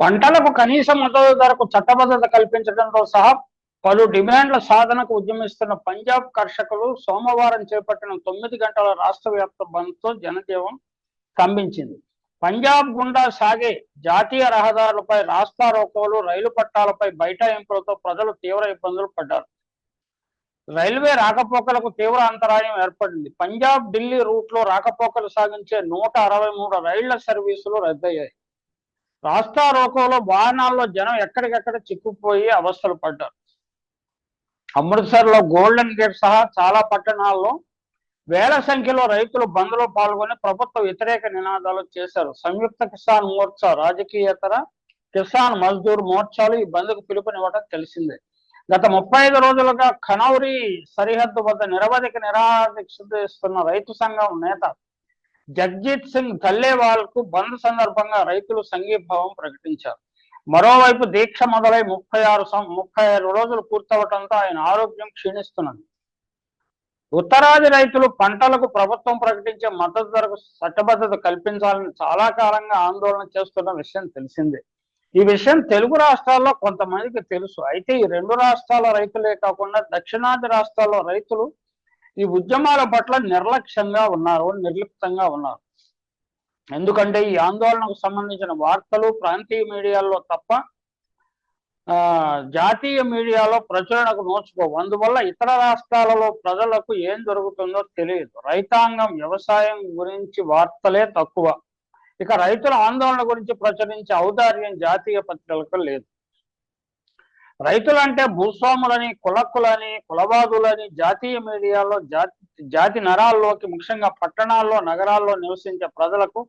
పంటలకు కనీస మద్దతు ధరకు చట్టబద్ధత కల్పించడంతో సహా పలు డిమాండ్ల సాధనకు ఉద్యమిస్తున్న పంజాబ్ కర్షకులు సోమవారం చేపట్టిన తొమ్మిది గంటల రాష్ట్ర వ్యాప్త బంద్తో జనజీవం స్తంభించింది. పంజాబ్ గుండా సాగే జాతీయ రహదారులపై రాస్తా రోకోలు రైలు పట్టాలపై బైఠాయింపులతో ప్రజలు తీవ్ర ఇబ్బందులు పడ్డారు. రైల్వే రాకపోకలకు తీవ్ర అంతరాయం ఏర్పడింది. పంజాబ్ ఢిల్లీ రూట్లో రాకపోకలు సాగించే నూట అరవై మూడు రైళ్ళ సర్వీసులు రద్దయ్యాయి. రాస్తా రోకోలో వాహనాల్లో జనం ఎక్కడికెక్కడ చిక్కుపోయి అవస్థలు పడ్డారు. అమృత్సర్లో గోల్డెన్ గేట్ సహా చాలా పట్టణాల్లో వేల సంఖ్యలో రైతులు బంద్లో పాల్గొని ప్రభుత్వ వ్యతిరేక నినాదాలు చేశారు. సంయుక్త కిసాన్ మోర్చా రాజకీయేతర కిసాన్ మజ్దూర్ మోర్చాలు ఈ బంద్కు పిలుపునివ్వడం తెలిసిందే. గత ముప్పై ఐదు రోజులుగా ఖనౌరి సరిహద్దు వద్ద నిరవధిక నిరాదీక్ష రైతు సంఘం నేత జగ్జీత్ సింగ్ ధల్లేవాల్కు బంద్ సందర్భంగా రైతులు సంఘీభావం ప్రకటించారు. మరోవైపు దీక్ష మొదలై ముప్పై ఆరు సం- ముప్పై ఆరు రోజులు పూర్తవటంతో ఆయన ఆరోగ్యం క్షీణిస్తున్నది. ఉత్తరాది రైతులు పంటలకు ప్రభుత్వం ప్రకటించే మద్దతు ధరకు చట్టబద్ధత కల్పించాలని చాలా కాలంగా ఆందోళన చేస్తున్న విషయం తెలిసిందే. ఈ విషయం తెలుగు రాష్ట్రాల్లో కొంతమందికి తెలుసు. అయితే ఈ రెండు రాష్ట్రాల రైతులే కాకుండా దక్షిణాది రాష్ట్రాల్లో రైతులు ఈ ఉద్యమాల పట్ల నిర్లక్ష్యంగా ఉన్నారు నిర్లిప్తంగా ఉన్నారు. ఎందుకంటే ఈ ఆందోళనకు సంబంధించిన వార్తలు ప్రాంతీయ మీడియాల్లో తప్ప ఆ జాతీయ మీడియాలో ప్రచురణకు నోచుకోవు. అందువల్ల ఇతర రాష్ట్రాలలో ప్రజలకు ఏం జరుగుతుందో తెలియదు. రైతాంగం వ్యవసాయం గురించి వార్తలే తక్కువ. ఇక రైతుల ఆందోళన గురించి ప్రచురించే ఔదార్యం జాతీయ పత్రికలకు లేదు. రైతులంటే భూస్వాములని కులక్కులని కులవాదులని జాతీయ మీడియాలో జాతి జాతి నరాల్లోకి ముఖ్యంగా పట్టణాల్లో నగరాల్లో నివసించే ప్రజలకు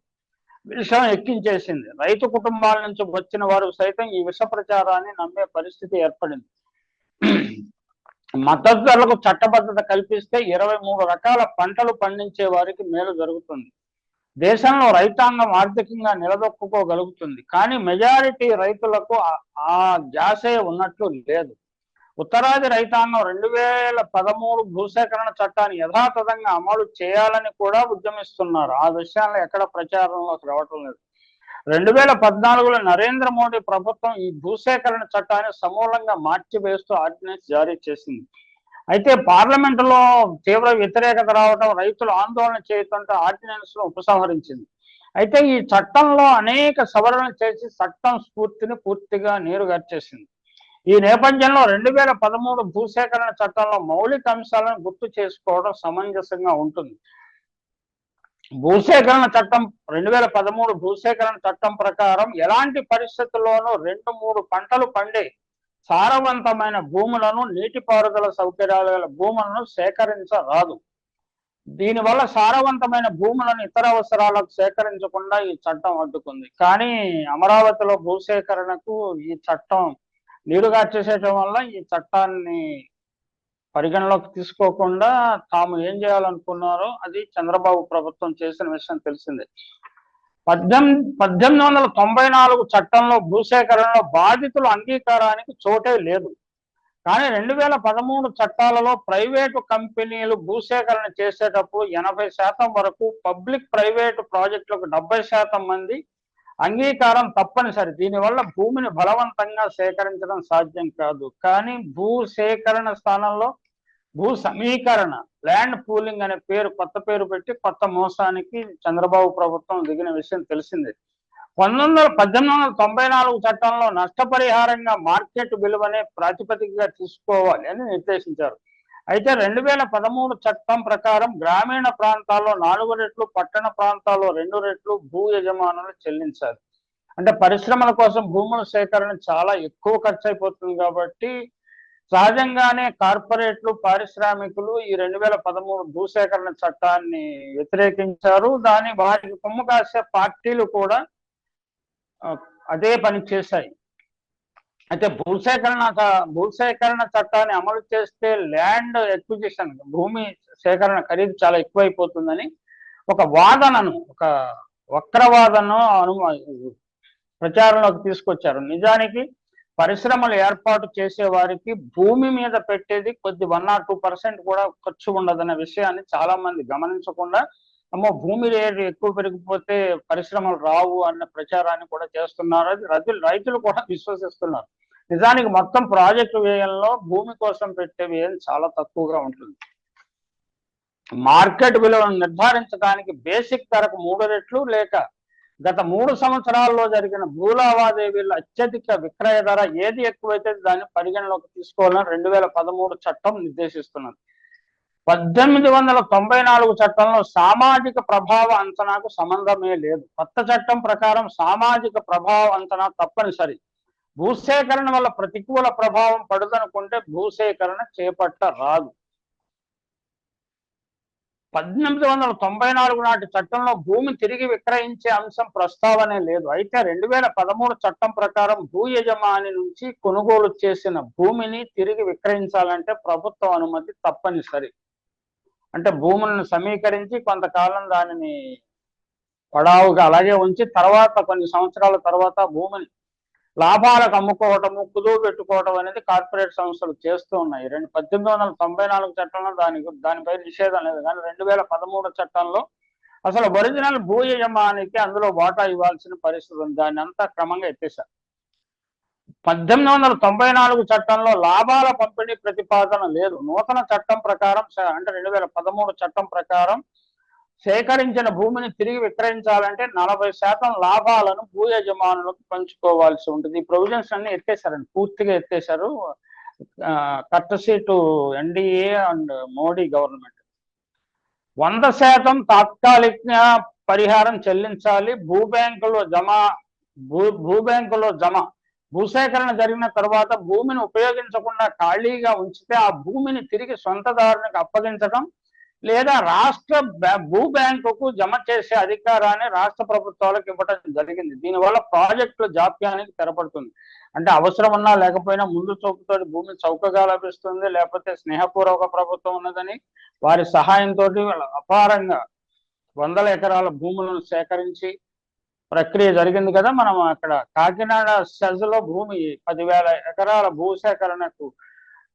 విషయం ఎక్కించేసింది. రైతు కుటుంబాల నుంచి వచ్చిన వారు సైతం ఈ విష ప్రచారాన్ని నమ్మే పరిస్థితి ఏర్పడింది. మద్దతు ధరలకు చట్టబద్ధత కల్పిస్తే ఇరవై మూడు రకాల పంటలు పండించే వారికి మేలు జరుగుతుంది. దేశంలో రైతాంగం ఆర్థికంగా నిలదొక్కుకోగలుగుతుంది. కానీ మెజారిటీ రైతులకు ఆ- జాసే ధ్యాసే ఉన్నట్లు లేదు. ఉత్తరాది రైతాంగం రెండు వేల పదమూడు భూసేకరణ చట్టాన్ని యథాతథంగా అమలు చేయాలని కూడా ఉద్యమిస్తున్నారు. ఆ విషయాల్లో ఎక్కడ ప్రచారంలోకి రావటం లేదు. రెండు వేల పద్నాలుగులో నరేంద్ర మోడీ ప్రభుత్వం ఈ భూసేకరణ చట్టాన్ని సమూలంగా మార్చివేస్తూ ఆర్డినెన్స్ జారీ చేసింది. అయితే పార్లమెంటులో తీవ్ర వ్యతిరేకత రావడం రైతులు ఆందోళన చేయటంటే ఆర్డినెన్స్ను ఉపసంహరించింది. అయితే ఈ చట్టంలో అనేక సవరణలు చేసి చట్టం స్ఫూర్తిని పూర్తిగా నీరుగార్చేసింది. ఈ నేపథ్యంలో రెండు వేల పదమూడు భూసేకరణ చట్టంలో మౌలిక అంశాలను గుర్తు చేసుకోవడం సమంజసంగా ఉంటుంది. భూసేకరణ చట్టం రెండు వేల పదమూడు భూసేకరణ చట్టం ప్రకారం ఎలాంటి పరిస్థితుల్లోనూ రెండు మూడు పంటలు పండే సారవంతమైన భూములను నీటిపారుదల సౌకర్యాలు గల భూములను సేకరించరాదు. దీనివల్ల సారవంతమైన భూములను ఇతర అవసరాలకు సేకరించకుండా ఈ చట్టం అడ్డుకుంది. కానీ అమరావతిలో భూసేకరణకు ఈ చట్టం నీరుగార్చేసేయటం వల్ల ఈ చట్టాన్ని పరిగణలోకి తీసుకోకుండా తాము ఏం చేయాలనుకున్నారో అది చంద్రబాబు ప్రభుత్వం చేసిన విషయం తెలిసిందే. పద్దెనిమిది పద్దెనిమిది వందల తొంభై నాలుగు చట్టంలో భూసేకరణలో బాధితుల అంగీకారానికి చోటే లేదు. కానీ రెండు వేల పదమూడు చట్టాలలో ప్రైవేటు కంపెనీలు భూసేకరణ చేసేటప్పుడు ఎనభై శాతం వరకు పబ్లిక్ ప్రైవేటు ప్రాజెక్టులకు డెబ్బై శాతం మంది అంగీకారం తప్పనిసరి. దీనివల్ల భూమిని బలవంతంగా సేకరించడం సాధ్యం కాదు. కానీ భూ సేకరణ స్థానంలో భూ సమీకరణ ల్యాండ్ పూలింగ్ అనే పేరు కొత్త పేరు పెట్టి కొత్త మోసానికి చంద్రబాబు ప్రభుత్వం దిగిన విషయం తెలిసిందే. పంతొమ్మిది వందల పద్దెనిమిది వందల తొంభై నాలుగు చట్టంలో నష్టపరిహారంగా మార్కెట్ విలువనే ప్రాతిపదికగా తీసుకోవాలి అని నిర్దేశించారు. అయితే రెండు వేల పదమూడు చట్టం ప్రకారం గ్రామీణ ప్రాంతాల్లో నాలుగు రెట్లు పట్టణ ప్రాంతాల్లో రెండు రెట్లు భూ యజమానులు చెల్లించాలి. అంటే పరిశ్రమల కోసం భూముల సేకరణ చాలా ఎక్కువ ఖర్చు అయిపోతుంది కాబట్టి సహజంగానే కార్పొరేట్లు పారిశ్రామికులు ఈ రెండు వేల పదమూడు భూసేకరణ చట్టాన్ని వ్యతిరేకించారు. దాని వారికి కొమ్ము కాసే పార్టీలు కూడా అదే పని చేశాయి. అయితే భూసేకరణ భూసేకరణ చట్టాన్ని అమలు చేస్తే ల్యాండ్ ఎక్విజిషన్ భూమి సేకరణ ఖరీదు చాలా ఎక్కువైపోతుందని ఒక వాదనను ఒక వక్రవాదనను అను ప్రచారంలోకి తీసుకొచ్చారు. నిజానికి పరిశ్రమలు ఏర్పాటు చేసే వారికి భూమి మీద పెట్టేది కొద్ది వన్ ఆర్ టూ పర్సెంట్ కూడా ఖర్చు ఉండదనే విషయాన్ని చాలా మంది గమనించకుండా అమ్మో భూమి రేటు ఎక్కువ పెరిగిపోతే పరిశ్రమలు రావు అన్న ప్రచారాన్ని కూడా చేస్తున్నారు. అది రైతులు రైతులు కూడా విశ్వసిస్తున్నారు. నిజానికి మొత్తం ప్రాజెక్టు వ్యయంలో భూమి కోసం పెట్టే వ్యయం చాలా తక్కువగా ఉంటుంది. మార్కెట్ విలువను నిర్ధారించడానికి బేసిక్ ధరకు మూడు రెట్లు లేక గత మూడు సంవత్సరాల్లో జరిగిన భూ లావాదేవీల అత్యధిక విక్రయ ధర ఏది ఎక్కువైతే దాన్ని పరిగణలోకి తీసుకోవాలని రెండు వేల పదమూడు చట్టం నిర్దేశిస్తున్నది. పద్దెనిమిది వందల తొంభై నాలుగు చట్టంలో సామాజిక ప్రభావ అంచనాకు సంబంధమే లేదు. కొత్త చట్టం ప్రకారం సామాజిక ప్రభావ అంచనా తప్పనిసరి. భూసేకరణ వల్ల ప్రతికూల ప్రభావం పడుదనుకుంటే భూసేకరణ చేపట్ట రాదు పద్దెనిమిది వందల తొంభై నాలుగు నాటి చట్టంలో భూమి తిరిగి విక్రయించే అంశం ప్రస్తావనే లేదు. అయితే రెండు వేల పదమూడు చట్టం ప్రకారం భూ యజమాని నుంచి కొనుగోలు చేసిన భూమిని తిరిగి విక్రయించాలంటే ప్రభుత్వ అనుమతి తప్పనిసరి. అంటే భూములను సమీకరించి కొంతకాలం దానిని పడావుగా అలాగే ఉంచి తర్వాత కొన్ని సంవత్సరాల తర్వాత భూమిని లాభాలకు అమ్ముకోవటము కుదువు పెట్టుకోవటం అనేది కార్పొరేట్ సంస్థలు చేస్తూ ఉన్నాయి. రెండు పద్దెనిమిది వందల తొంభై నాలుగు చట్టంలో దానికి దానిపై నిషేధం లేదు. కానీ రెండు వేల పదమూడు చట్టంలో అసలు ఒరిజినల్ భూ యజమానికి అందులో వాటా ఇవ్వాల్సిన పరిస్థితి ఉంది. దాన్ని అంతా క్రమంగా ఎత్తేశారు. పద్దెనిమిది వందల తొంభై నాలుగు చట్టంలో లాభాల పంపిణీ ప్రతిపాదన లేదు. నూతన చట్టం ప్రకారం అంటే రెండు వేల పదమూడు చట్టం ప్రకారం సేకరించిన భూమిని తిరిగి విక్రయించాలంటే నలభై శాతం లాభాలను భూ యజమానులకు పంచుకోవాల్సి ఉంటుంది. ఈ ప్రొవిజన్స్ అన్ని ఎత్తేసారండి పూర్తిగా ఎత్తేసారు courtesy to NDA and Modi government. వంద శాతం తాత్కాలిక పరిహారం చెల్లించాలి. భూ బ్యాంకులో జమ భూ భూ బ్యాంకులో జమ. భూసేకరణ జరిగిన తర్వాత భూమిని ఉపయోగించకుండా ఖాళీగా ఉంచితే ఆ భూమిని తిరిగి సొంతదారునికి అప్పగించడం లేదా రాష్ట్ర భూ బ్యాంకుకు జమ చేసే అధికారాన్ని రాష్ట్ర ప్రభుత్వాలకు ఇవ్వడం జరిగింది. దీనివల్ల ప్రాజెక్టుల జాప్యానికి తెరపడుతుంది. అంటే అవసరం ఉన్నా లేకపోయినా ముందు చూపుతో భూమి చౌకగా లభిస్తుంది లేకపోతే స్నేహపూర్వక ప్రభుత్వం ఉన్నదని వారి సహాయంతో అపారంగా వందల ఎకరాల భూములను సేకరించి ప్రక్రియ జరిగింది కదా మనం అక్కడ కాకినాడ సెజ్లో భూమి పదివేల ఎకరాల భూసేకరణకు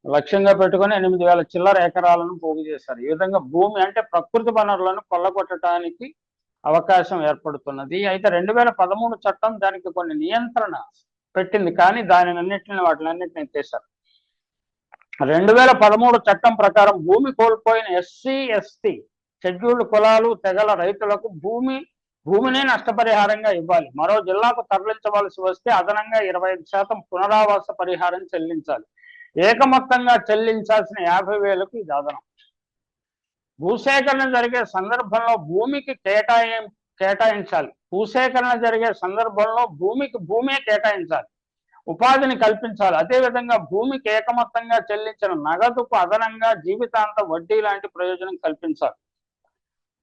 లక్ష్యంగా పెట్టుకొని ఎనిమిది వేల చిల్లర ఎకరాలను పోగు చేశారు. ఈ విధంగా భూమి అంటే ప్రకృతి వనరులను కొల్లగొట్టడానికి అవకాశం ఏర్పడుతున్నది. అయితే రెండు వేల పదమూడు చట్టం దానికి కొన్ని నియంత్రణ పెట్టింది కానీ దానిని అన్నింటిని వాటిని అన్నింటిని ఎత్తేసారు రెండు వేల పదమూడు చట్టం ప్రకారం భూమి కోల్పోయిన ఎస్సీ ఎస్టీ షెడ్యూల్డ్ కులాలు తెగల రైతులకు భూమి భూమినే నష్టపరిహారంగా ఇవ్వాలి. మరో జిల్లాకు తరలించవలసి వస్తే అదనంగా ఇరవై ఐదు శాతం పునరావాస పరిహారం చెల్లించాలి. ఏకమొత్తంగా చెల్లించాల్సిన యాభై వేలకు ఇది అదనం. భూసేకరణ జరిగే సందర్భంలో భూమికి కేటాయి కేటాయించాలి. భూసేకరణ జరిగే సందర్భంలో భూమికి భూమే కేటాయించాలి. ఉపాధిని కల్పించాలి. అదేవిధంగా భూమికి ఏకమొత్తంగా చెల్లించిన నగదుకు అదనంగా జీవితాంత వడ్డీ లాంటి ప్రయోజనం కల్పించాలి.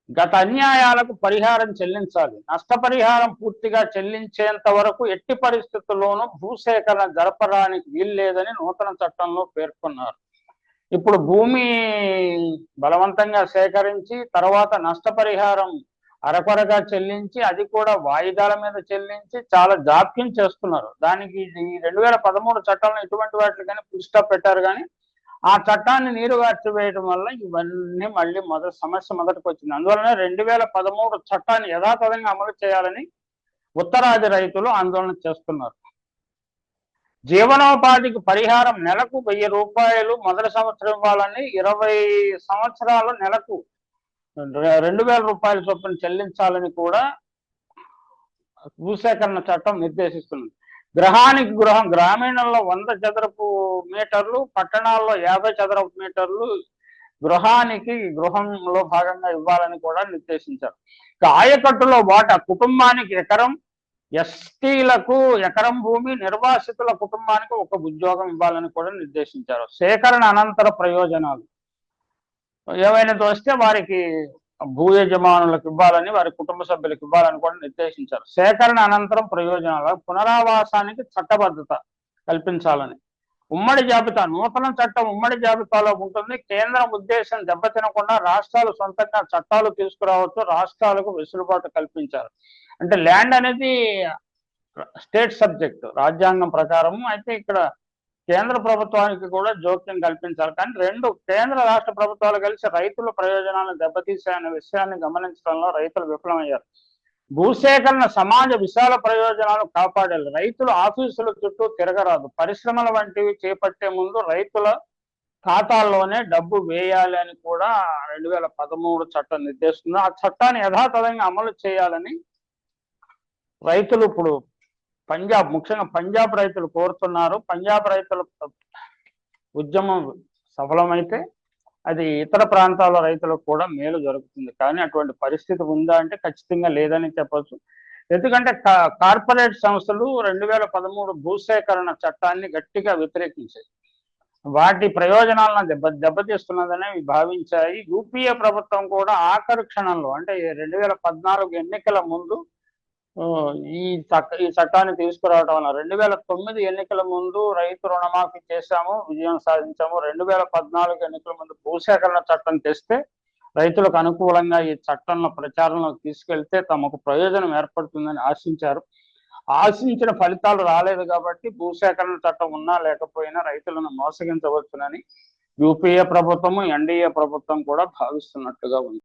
గత అన్యాయాలకు పరిహారం చెల్లించాలి. నష్టపరిహారం పూర్తిగా చెల్లించేంత వరకు ఎట్టి పరిస్థితుల్లోనూ భూసేకరణ జరపడానికి వీల్లేదని నూతన చట్టంలో పేర్కొన్నారు. ఇప్పుడు భూమి బలవంతంగా సేకరించి తర్వాత నష్టపరిహారం అరకొరగా చెల్లించి అది కూడా వాయిదాల మీద చెల్లించి చాలా జాప్యం చేస్తున్నారు. దానికి ఈ రెండు వేల పదమూడు చట్టంలో ఇటువంటి వాటికి కానీ ఫుల్ పెట్టారు కానీ ఆ చట్టాన్ని నీరు వేయటం వల్ల ఇవన్నీ మళ్ళీ మొదటి సమస్య మొదటికి వచ్చింది అందువలన రెండు వేల పదమూడు చట్టాన్ని యథాతథంగా అమలు చేయాలని ఉత్తరాది రైతులు ఆందోళన చేస్తున్నారు. జీవనోపాధికి పరిహారం నెలకు వెయ్యి రూపాయలు మొదటి సంవత్సరం ఇవ్వాలని ఇరవై సంవత్సరాలు నెలకు రెండు వేల రూపాయల చొప్పున చెల్లించాలని కూడా భూసేకరణ చట్టం నిర్దేశిస్తున్నది. గృహానికి గృహం గ్రామీణంలో వంద చదరపు మీటర్లు పట్టణాల్లో యాభై చదరపు మీటర్లు గృహానికి గృహంలో భాగంగా ఇవ్వాలని కూడా నిర్దేశించారు. ఇక ఆయకట్టులో వాటా? కుటుంబానికి ఎకరం ఎస్టీలకు ఎకరం భూమి నిర్వాసితుల కుటుంబానికి ఒక ఉద్యోగం ఇవ్వాలని కూడా నిర్దేశించారు. సేకరణ అనంతర ప్రయోజనాలు. ఏమైనా వస్తే వారికి భూ యజమానులకు ఇవ్వాలని వారి కుటుంబ సభ్యులకు ఇవ్వాలని కూడా నిర్దేశించారు. సేకరణ అనంతరం ప్రయోజనాలు పునరావాసానికి చట్టబద్ధత కల్పించాలని. ఉమ్మడి జాబితా నూతన చట్టం ఉమ్మడి జాబితాలో ఉంటుంది. కేంద్రం ఉద్దేశం దెబ్బతినకుండా రాష్ట్రాలు సొంతంగా చట్టాలు తీసుకురావచ్చు రాష్ట్రాలకు వెసులుబాటు కల్పించారు. అంటే ల్యాండ్ అనేది స్టేట్ సబ్జెక్ట్ రాజ్యాంగం ప్రకారం అయితే ఇక్కడ కేంద్ర ప్రభుత్వానికి కూడా జోక్యం కల్పించాలి. కానీ రెండు కేంద్ర రాష్ట్ర ప్రభుత్వాలు కలిసి రైతుల ప్రయోజనాలను దెబ్బతీసాయనే విషయాన్ని గమనించడంలో రైతులు విఫలమయ్యారు. భూసేకరణ సమాజ విశాల ప్రయోజనాలు కాపాడాలి. రైతులు ఆఫీసుల చుట్టూ తిరగరాదు. పరిశ్రమల వంటివి చేపట్టే ముందు రైతుల ఖాతాల్లోనే డబ్బు వేయాలి అని కూడా రెండు వేల పదమూడు చట్టం నిర్దేశిస్తుంది. ఆ చట్టాన్ని యథాతథంగా అమలు చేయాలని రైతులు ఇప్పుడు పంజాబ్ ముఖ్యంగా పంజాబ్ రైతులు కోరుతున్నారు. పంజాబ్ రైతుల ఉద్యమం సఫలమైతే అది ఇతర ప్రాంతాల రైతులకు కూడా మేలు జరుగుతుంది. కానీ అటువంటి పరిస్థితి ఉందా అంటే ఖచ్చితంగా లేదని చెప్పచ్చు. ఎందుకంటే కార్పొరేట్ సంస్థలు రెండు వేల పదమూడు భూసేకరణ చట్టాన్ని గట్టిగా వ్యతిరేకించాయి. వాటి ప్రయోజనాలను దెబ్బ దెబ్బతీస్తున్నదని అవి భావించాయి. యూపీఏ ప్రభుత్వం కూడా ఆఖరు క్షణంలో అంటే రెండు వేల పద్నాలుగు ఎన్నికల ముందు ఈ చట్ట ఈ చట్టాన్ని తీసుకురావడం వల్ల రెండు వేల తొమ్మిది ఎన్నికల ముందు రైతు రుణమాఫీ చేశాము విజయం సాధించాము. రెండు వేల పద్నాలుగు ఎన్నికల ముందు భూసేకరణ చట్టం తెస్తే రైతులకు అనుకూలంగా ఈ చట్టంలో ప్రచారంలోకి తీసుకెళ్తే తమకు ప్రయోజనం ఏర్పడుతుందని ఆశించారు. ఆశించిన ఫలితాలు రాలేదు కాబట్టి భూసేకరణ చట్టం ఉన్నా లేకపోయినా రైతులను మోసగించవచ్చునని యూపీఏ ప్రభుత్వము ఎన్డీఏ ప్రభుత్వం కూడా భావిస్తున్నట్టుగా ఉంది.